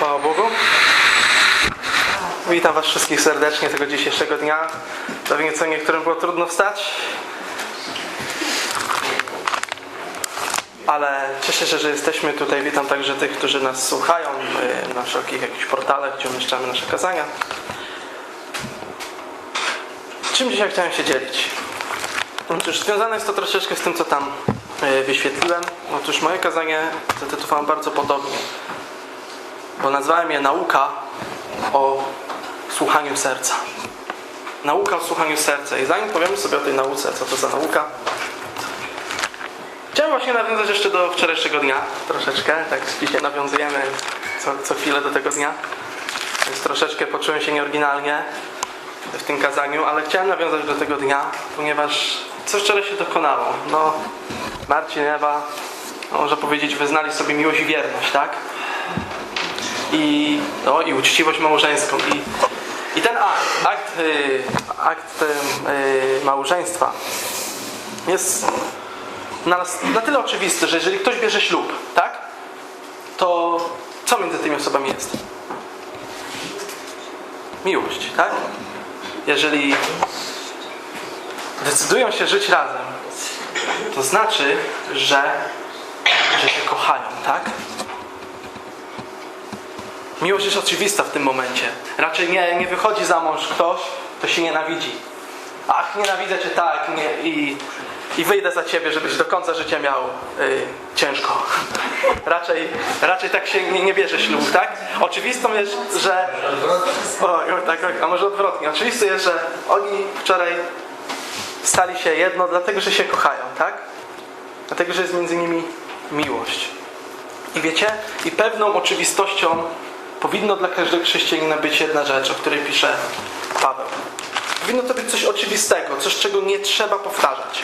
Chwała Bogu. Witam Was wszystkich serdecznie tego dzisiejszego dnia. Pewnie co niektórym było trudno wstać. Ale cieszę się, że jesteśmy tutaj. Witam także tych, którzy nas słuchają y, na wszelkich jakichś portalach, gdzie umieszczamy nasze kazania. Czym dzisiaj chciałem się dzielić? Otóż związane jest to troszeczkę z tym, co tam y, wyświetliłem. Otóż moje kazanie zatytułowałem bardzo podobnie bo nazwałem je nauka o słuchaniu serca. Nauka o słuchaniu serca. I zanim powiemy sobie o tej nauce, co to za nauka, chciałem właśnie nawiązać jeszcze do wczorajszego dnia troszeczkę. Tak dzisiaj nawiązujemy co, co chwilę do tego dnia. Więc troszeczkę poczułem się nieoryginalnie w tym kazaniu, ale chciałem nawiązać do tego dnia, ponieważ co wczoraj się dokonało? No, Marcin, Ewa, można powiedzieć, wyznali sobie miłość i wierność, tak? I, no, i uczciwość małżeńską. I, i ten akt, akt, y, akt y, małżeństwa jest na, na tyle oczywisty, że jeżeli ktoś bierze ślub, tak, to co między tymi osobami jest? Miłość, tak? Jeżeli decydują się żyć razem, to znaczy, że, że się kochają, tak? Miłość jest oczywista w tym momencie. Raczej nie, nie wychodzi za mąż ktoś, kto się nienawidzi. Ach, nienawidzę cię tak nie, i, i wyjdę za ciebie, żebyś do końca życia miał y, ciężko. Raczej, raczej tak się nie, nie bierze ślub, tak? Oczywistą jest, że... O, o, tak, a może odwrotnie. Oczywiste jest, że oni wczoraj stali się jedno, dlatego że się kochają, tak? Dlatego, że jest między nimi miłość. I wiecie, i pewną oczywistością powinno dla każdego chrześcijanina być jedna rzecz, o której pisze Paweł. Powinno to być coś oczywistego, coś, czego nie trzeba powtarzać.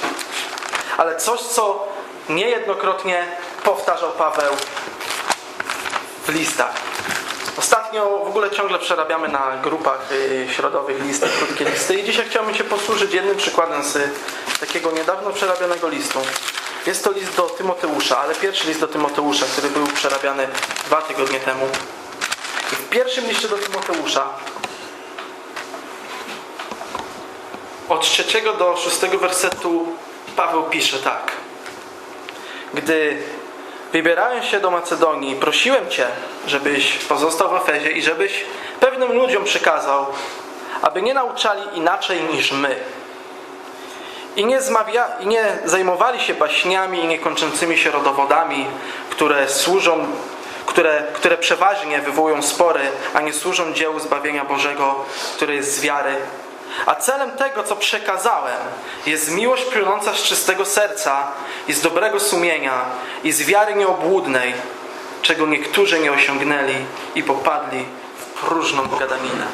Ale coś, co niejednokrotnie powtarzał Paweł w listach. Ostatnio w ogóle ciągle przerabiamy na grupach y, środowych listy, krótkie listy i dzisiaj chciałbym się posłużyć jednym przykładem z takiego niedawno przerabianego listu. Jest to list do Tymoteusza, ale pierwszy list do Tymoteusza, który był przerabiany dwa tygodnie temu. W pierwszym liście do Tymoteusza od trzeciego do szóstego wersetu Paweł pisze tak. Gdy wybierałem się do Macedonii, prosiłem Cię, żebyś pozostał w Efezie i żebyś pewnym ludziom przekazał, aby nie nauczali inaczej niż my. I nie, zmawia, I nie zajmowali się baśniami i niekończącymi się rodowodami, które służą, które, które przeważnie wywołują spory, a nie służą dziełu zbawienia Bożego, które jest z wiary. A celem tego, co przekazałem, jest miłość płynąca z czystego serca i z dobrego sumienia i z wiary nieobłudnej, czego niektórzy nie osiągnęli i popadli w próżną gadaninę.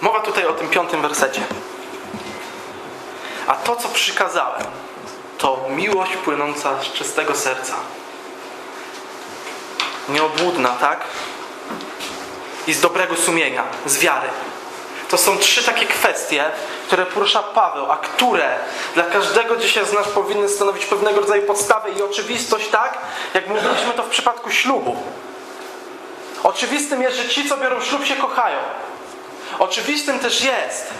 Mowa tutaj o tym piątym wersecie. A to, co przykazałem, to miłość płynąca z czystego serca. Nieobłudna, tak? I z dobrego sumienia, z wiary. To są trzy takie kwestie, które porusza Paweł, a które dla każdego dzisiaj z nas powinny stanowić pewnego rodzaju podstawę i oczywistość, tak? Jak mówiliśmy to w przypadku ślubu. Oczywistym jest, że ci, co biorą ślub, się kochają. Oczywistym też jest,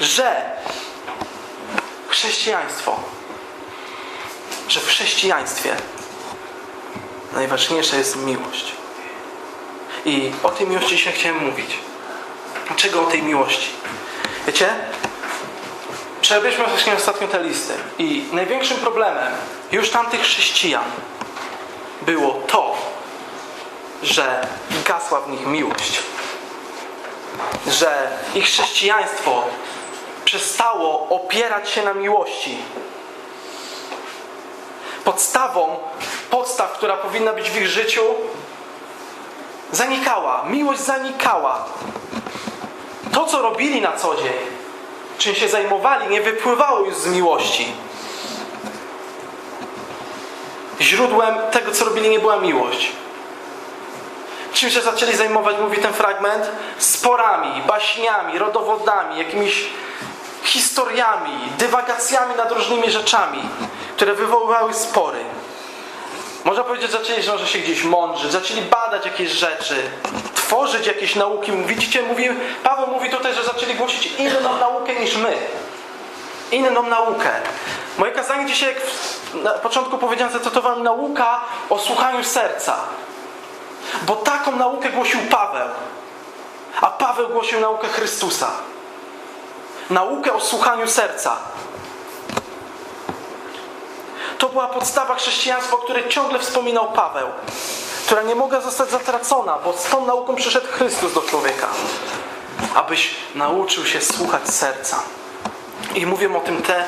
że chrześcijaństwo, że w chrześcijaństwie najważniejsza jest miłość. I o tej miłości dzisiaj chciałem mówić. Dlaczego o tej miłości? Wiecie? Przerobiliśmy właśnie ostatnio te listy i największym problemem już tamtych chrześcijan było to, że gasła w nich miłość. Że ich chrześcijaństwo przestało opierać się na miłości. Podstawą podstaw, która powinna być w ich życiu, zanikała. Miłość zanikała. To, co robili na co dzień, czym się zajmowali, nie wypływało już z miłości. Źródłem tego, co robili, nie była miłość. Czym się zaczęli zajmować, mówi ten fragment? Sporami, baśniami, rodowodami, jakimiś historiami, dywagacjami nad różnymi rzeczami, które wywoływały spory. Można powiedzieć, zaczęli że się gdzieś mądrzyć, zaczęli badać jakieś rzeczy, tworzyć jakieś nauki. Widzicie, mówi, Paweł mówi tutaj, że zaczęli głosić inną naukę niż my. Inną naukę. Moje kazanie dzisiaj, jak na początku powiedziałem, zacytowałem nauka o słuchaniu serca. Bo taką naukę głosił Paweł. A Paweł głosił naukę Chrystusa. Naukę o słuchaniu serca. To była podstawa chrześcijaństwa, o której ciągle wspominał Paweł, która nie mogła zostać zatracona, bo z tą nauką przyszedł Chrystus do człowieka, abyś nauczył się słuchać serca. I mówię o tym te,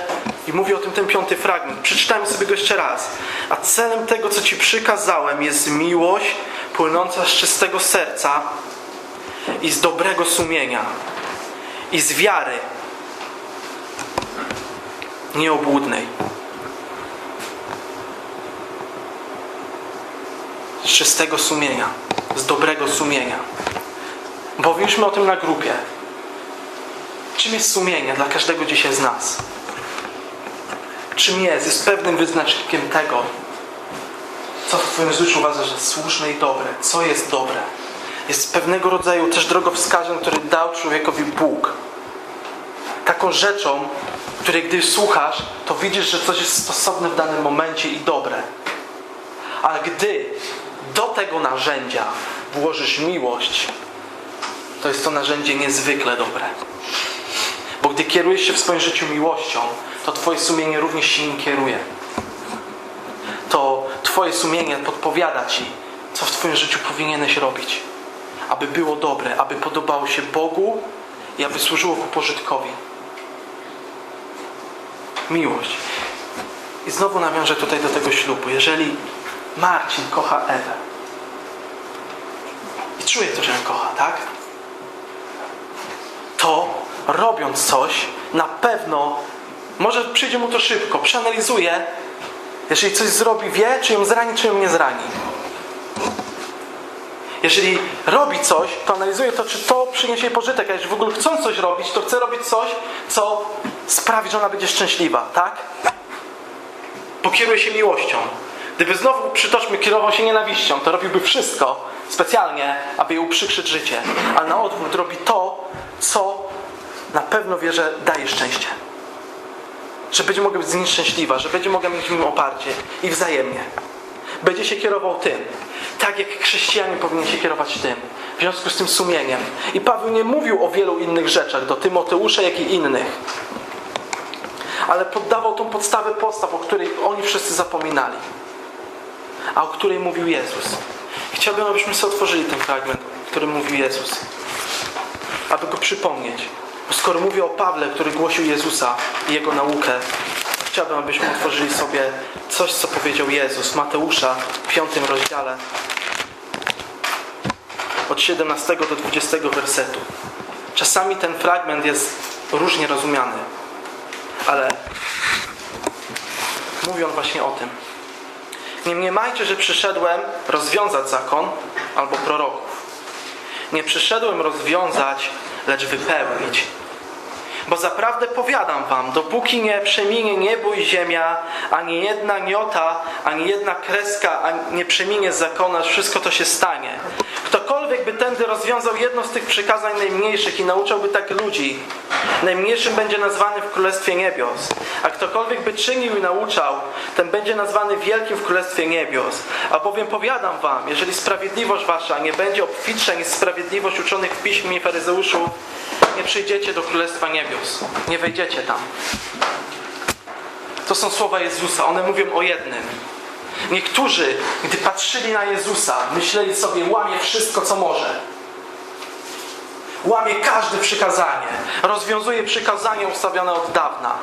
i mówię o tym ten piąty fragment. Przeczytajmy sobie go jeszcze raz. A celem tego, co ci przykazałem, jest miłość płynąca z czystego serca i z dobrego sumienia i z wiary nieobłudnej. Z czystego sumienia, z dobrego sumienia. Mówiliśmy o tym na grupie. Czym jest sumienie dla każdego dzisiaj z nas? Czym jest? Jest pewnym wyznacznikiem tego, co w Twoim życiu uważasz za słuszne i dobre. Co jest dobre. Jest pewnego rodzaju też drogowskazem, który dał człowiekowi Bóg. Taką rzeczą, której gdy słuchasz, to widzisz, że coś jest stosowne w danym momencie i dobre. Ale gdy do tego narzędzia włożysz miłość, to jest to narzędzie niezwykle dobre. Bo gdy kierujesz się w swoim życiu miłością, to Twoje sumienie również się nim kieruje. To Twoje sumienie podpowiada Ci, co w Twoim życiu powinieneś robić, aby było dobre, aby podobało się Bogu i aby służyło ku pożytkowi. Miłość. I znowu nawiążę tutaj do tego ślubu. Jeżeli Marcin kocha Ewę i czuje to, że ją kocha, tak? To robiąc coś, na pewno może przyjdzie mu to szybko, przeanalizuje. Jeżeli coś zrobi, wie, czy ją zrani, czy ją nie zrani. Jeżeli robi coś, to analizuje to, czy to przyniesie jej pożytek. A jeżeli w ogóle chcą coś robić, to chce robić coś, co sprawi, że ona będzie szczęśliwa, tak? Pokieruje się miłością. Gdyby znowu, przytoczmy, kierował się nienawiścią, to robiłby wszystko specjalnie, aby jej uprzykrzyć życie. Ale na odwrót robi to, co na pewno wie, że daje szczęście. Że będzie mogła być z nim szczęśliwa, że będzie mogła mieć w nim oparcie i wzajemnie. Będzie się kierował tym. Tak jak chrześcijanin powinien się kierować tym. W związku z tym sumieniem. I Paweł nie mówił o wielu innych rzeczach do Tymoteusza, jak i innych. Ale poddawał tą podstawę podstaw, o której oni wszyscy zapominali. A o której mówił Jezus. Chciałbym, abyśmy sobie otworzyli ten fragment, o którym mówił Jezus. Aby go przypomnieć. Bo skoro mówię o Pawle, który głosił Jezusa i jego naukę, chciałbym, abyśmy otworzyli sobie coś, co powiedział Jezus. Mateusza w piątym rozdziale. Od 17 do 20 wersetu. Czasami ten fragment jest różnie rozumiany, ale mówi on właśnie o tym. Nie mniemajcie, że przyszedłem rozwiązać zakon albo proroków. Nie przyszedłem rozwiązać, lecz wypełnić. Bo zaprawdę powiadam wam, dopóki nie przeminie niebo i ziemia, ani jedna niota, ani jedna kreska ani nie przeminie zakona, wszystko to się stanie. Ktokolwiek by tędy rozwiązał jedno z tych przykazań najmniejszych i nauczałby tak ludzi, najmniejszym będzie nazwany w Królestwie Niebios. A ktokolwiek by czynił i nauczał, ten będzie nazwany wielkim w Królestwie Niebios. A bowiem powiadam wam, jeżeli sprawiedliwość wasza nie będzie obfitsza niż sprawiedliwość uczonych w piśmie i faryzeuszów, nie przyjdziecie do Królestwa Niebios. Nie wejdziecie tam. To są słowa Jezusa. One mówią o jednym. Niektórzy, gdy patrzyli na Jezusa, myśleli sobie, łamie wszystko, co może. Łamie każde przykazanie. Rozwiązuje przykazania ustawione od dawna.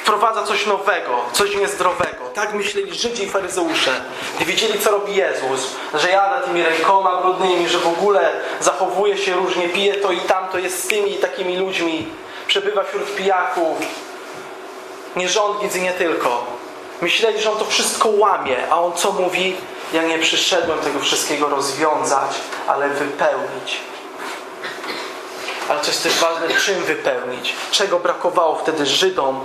Wprowadza coś nowego, coś niezdrowego. Tak myśleli Żydzi i faryzeusze. Gdy widzieli, co robi Jezus, że jada tymi rękoma brudnymi, że w ogóle zachowuje się różnie, pije to i tamto, jest z tymi i takimi ludźmi, przebywa wśród pijaków, nie rząd nic i nie tylko. Myśleli, że on to wszystko łamie, a on co mówi? Ja nie przyszedłem tego wszystkiego rozwiązać, ale wypełnić. Ale co jest też ważne, czym wypełnić? Czego brakowało wtedy Żydom,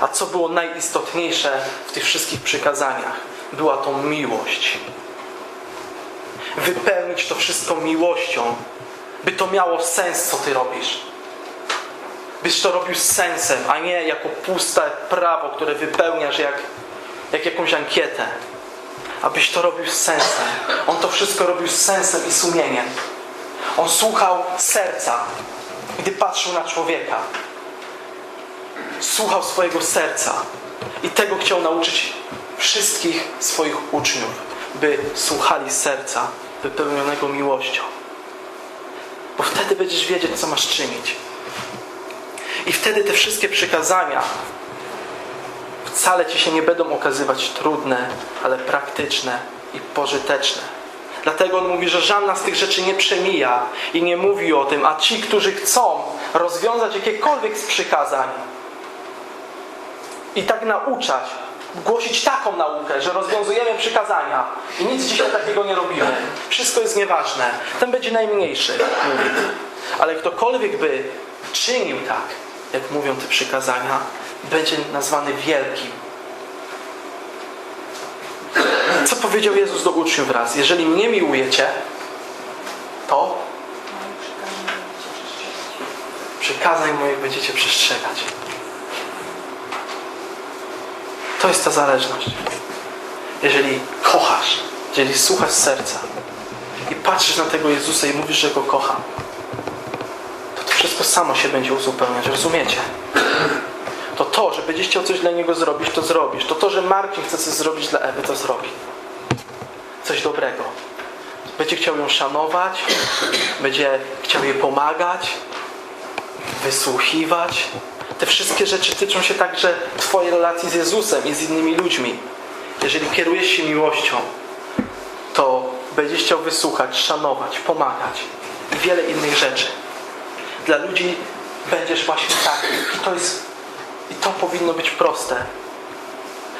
a co było najistotniejsze w tych wszystkich przykazaniach? była to miłość. Wypełnić to wszystko miłością, by to miało sens, co ty robisz. Byś to robił z sensem, a nie jako puste prawo, które wypełniasz jak, jak jakąś ankietę. Abyś to robił z sensem. On to wszystko robił z sensem i sumieniem. On słuchał serca, gdy patrzył na człowieka. Słuchał swojego serca i tego chciał nauczyć wszystkich swoich uczniów, by słuchali serca wypełnionego miłością. Bo wtedy będziesz wiedzieć, co masz czynić. I wtedy te wszystkie przykazania wcale ci się nie będą okazywać trudne, ale praktyczne i pożyteczne. Dlatego on mówi, że żadna z tych rzeczy nie przemija i nie mówi o tym, a ci, którzy chcą rozwiązać jakiekolwiek z przykazań i tak nauczać, głosić taką naukę, że rozwiązujemy przykazania i nic dzisiaj takiego nie robimy. Wszystko jest nieważne. Ten będzie najmniejszy, mówi. Ale ktokolwiek by czynił tak, jak mówią te przykazania, będzie nazwany wielkim. Co powiedział Jezus do uczniów raz? Jeżeli mnie miłujecie, to przykazań moich będziecie przestrzegać. To jest ta zależność. Jeżeli kochasz, jeżeli słuchasz serca i patrzysz na tego Jezusa i mówisz, że Go kocham, to to wszystko samo się będzie uzupełniać. Rozumiecie? Będziesz chciał coś dla Niego zrobić, to zrobisz. To to, że Marcin chce coś zrobić dla Ewy, to zrobi. Coś dobrego. Będzie chciał ją szanować, będzie chciał jej pomagać, wysłuchiwać. Te wszystkie rzeczy tyczą się także Twojej relacji z Jezusem i z innymi ludźmi. Jeżeli kierujesz się miłością, to będziesz chciał wysłuchać, szanować, pomagać i wiele innych rzeczy. Dla ludzi będziesz właśnie taki. To jest i to powinno być proste.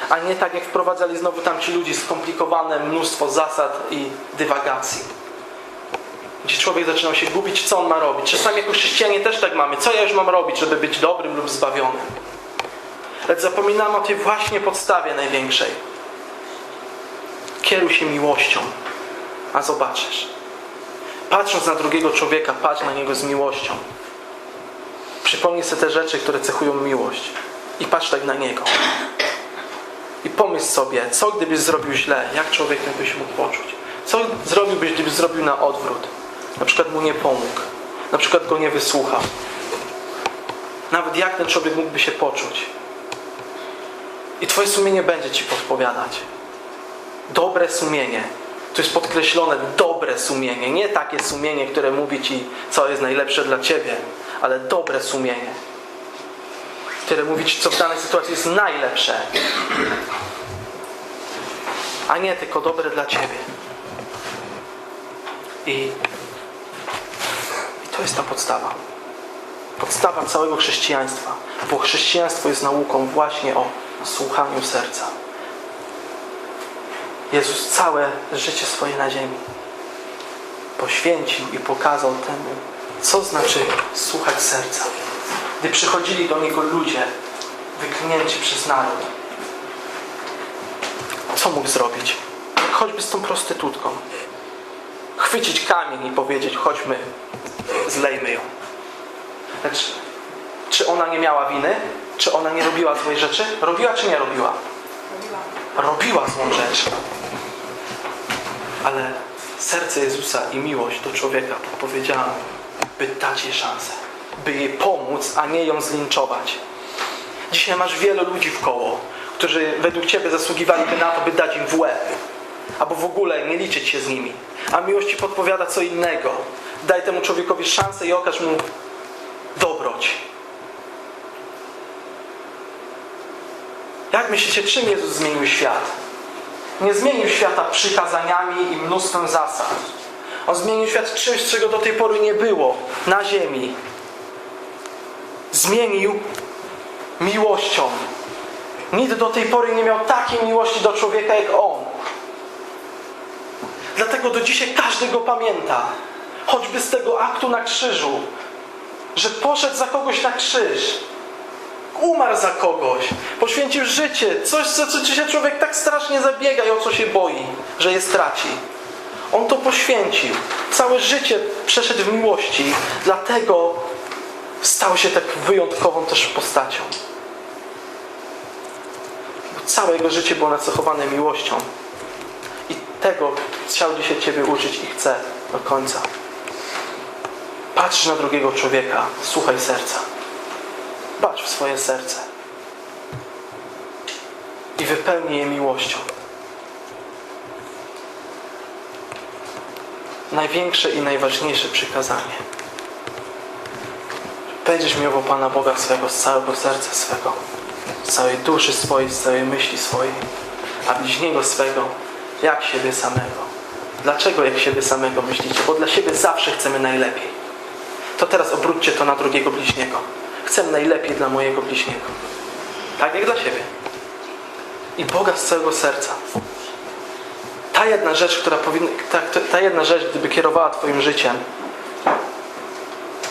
A nie tak jak wprowadzali znowu tamci ludzi skomplikowane mnóstwo zasad i dywagacji. Gdzie człowiek zaczynał się gubić, co on ma robić. Czasami jako chrześcijanie też tak mamy. Co ja już mam robić, żeby być dobrym lub zbawionym? Lecz zapominamy o tej właśnie podstawie największej. Kieruj się miłością, a zobaczysz. Patrząc na drugiego człowieka, patrz na niego z miłością. Przypomnij sobie te rzeczy, które cechują miłość i patrz tak na niego. I pomyśl sobie, co gdybyś zrobił źle, jak człowiek byś mógł poczuć. Co zrobiłbyś, gdybyś zrobił na odwrót? Na przykład mu nie pomógł, na przykład go nie wysłuchał. Nawet jak ten człowiek mógłby się poczuć. I twoje sumienie będzie ci podpowiadać. Dobre sumienie. Tu jest podkreślone dobre sumienie. Nie takie sumienie, które mówi ci, co jest najlepsze dla ciebie, ale dobre sumienie, które mówi ci, co w danej sytuacji jest najlepsze, a nie tylko dobre dla ciebie. I, i to jest ta podstawa. Podstawa całego chrześcijaństwa. Bo chrześcijaństwo jest nauką właśnie o słuchaniu serca. Jezus całe życie swoje na ziemi poświęcił i pokazał temu, co znaczy słuchać serca. Gdy przychodzili do Niego ludzie wyklnięci przez naród, co mógł zrobić? Choćby z tą prostytutką. Chwycić kamień i powiedzieć, chodźmy, zlejmy ją. Lecz czy ona nie miała winy? Czy ona nie robiła złej rzeczy? Robiła czy nie robiła? Robiła złą rzecz. Ale serce Jezusa i miłość do człowieka podpowiedziała mu, by dać jej szansę, by jej pomóc, a nie ją zlinczować. Dzisiaj masz wielu ludzi w koło, którzy według Ciebie zasługiwaliby na to, by dać im w łeb, albo w ogóle nie liczyć się z nimi. A miłość Ci podpowiada co innego. Daj temu człowiekowi szansę i okaż mu dobroć. Jak myślicie, czym Jezus zmienił świat? Nie zmienił świata przykazaniami i mnóstwem zasad. On zmienił świat czymś, czego do tej pory nie było na ziemi. Zmienił miłością. Nikt do tej pory nie miał takiej miłości do człowieka jak On. Dlatego do dzisiaj każdy go pamięta. Choćby z tego aktu na krzyżu, że poszedł za kogoś na krzyż. umarł za kogoś, poświęcił życie, coś, za co się człowiek tak strasznie zabiega i o co się boi, że je straci. On to poświęcił. Całe życie przeszedł w miłości, dlatego stał się tak wyjątkową też postacią. Bo całe jego życie było nacechowane miłością. I tego chciał dzisiaj Ciebie uczyć i chce do końca. Patrz na drugiego człowieka, słuchaj serca. Bacz w swoje serce. I wypełnij je miłością. Największe i najważniejsze przykazanie. Będziesz miłował Pana Boga swego z całego serca swego, z całej duszy swojej, z całej myśli swojej, a bliźniego swego jak siebie samego. Dlaczego jak siebie samego myślicie? Bo dla siebie zawsze chcemy najlepiej. To teraz obróćcie to na drugiego bliźniego. Chcę najlepiej dla mojego bliźniego. Tak jak dla siebie. I Boga z całego serca. Ta jedna rzecz, która powinna, ta, ta jedna rzecz, gdyby kierowała Twoim życiem,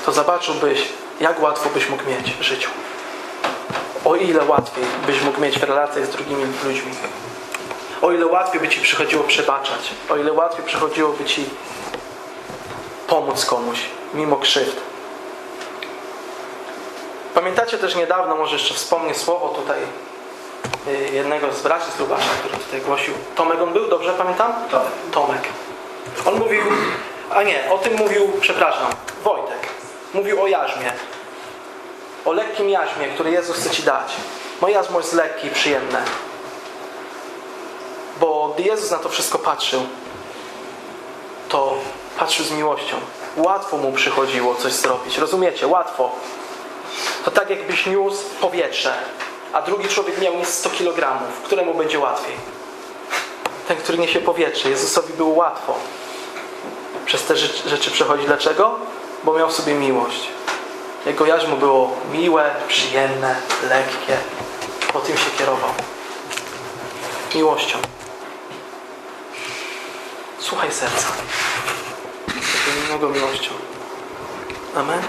to zobaczyłbyś, jak łatwo byś mógł mieć w życiu. O ile łatwiej byś mógł mieć w relacjach z drugimi ludźmi. O ile łatwiej by Ci przychodziło przebaczać. O ile łatwiej przychodziłoby Ci pomóc komuś, mimo krzywd. Pamiętacie też niedawno, może jeszcze wspomnę słowo tutaj jednego z braci Lubasza, który tutaj głosił. Tomek on był, dobrze pamiętam? Tomek. Tomek. On mówił, a nie, o tym mówił, przepraszam, Wojtek. Mówił o jarzmie. O lekkim jarzmie, który Jezus chce Ci dać. Moje jarzmo jest lekkie i przyjemne. Bo gdy Jezus na to wszystko patrzył, to patrzył z miłością. Łatwo mu przychodziło coś zrobić. Rozumiecie? Łatwo. To tak jakbyś niósł powietrze, a drugi człowiek miał nieść 100 kg. Któremu będzie łatwiej? Ten, który niesie powietrze. Jezusowi było łatwo. Przez te rzeczy, przechodzi. Dlaczego? Bo miał w sobie miłość. Jego jarzmo było miłe, przyjemne, lekkie. Po tym się kierował. Miłością. Słuchaj serca. Wypełnionego miłością. Amen.